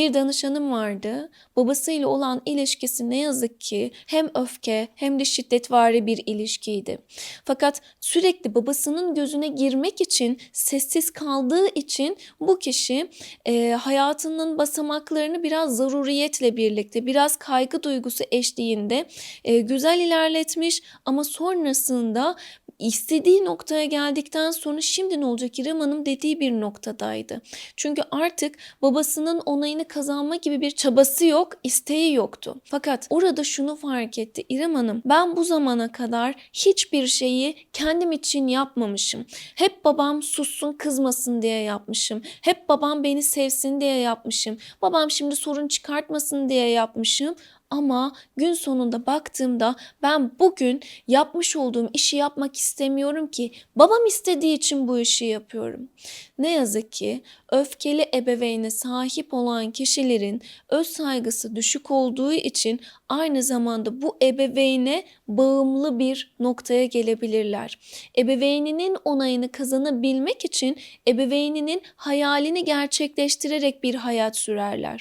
Bir danışanım vardı. Babasıyla olan ilişkisi ne yazık ki hem öfke hem de şiddetvari bir ilişkiydi. Fakat sürekli babasının gözüne girmek için sessiz kaldığı için bu kişi e, hayatının basamaklarını biraz zaruriyetle birlikte, biraz kaygı duygusu eşliğinde e, güzel ilerletmiş ama sonrasında istediği noktaya geldikten sonra şimdi ne olacak İrem Hanım dediği bir noktadaydı. Çünkü artık babasının onayını kazanma gibi bir çabası yok, isteği yoktu. Fakat orada şunu fark etti İrem Hanım ben bu zamana kadar hiçbir şeyi kendim için yapmamışım. Hep babam sussun kızmasın diye yapmışım. Hep babam beni sevsin diye yapmışım. Babam şimdi sorun çıkartmasın diye yapmışım. Ama gün sonunda baktığımda ben bugün yapmış olduğum işi yapmak istemiyorum ki babam istediği için bu işi yapıyorum. Ne yazık ki öfkeli ebeveyne sahip olan kişilerin öz saygısı düşük olduğu için aynı zamanda bu ebeveyne bağımlı bir noktaya gelebilirler. Ebeveyninin onayını kazanabilmek için ebeveyninin hayalini gerçekleştirerek bir hayat sürerler.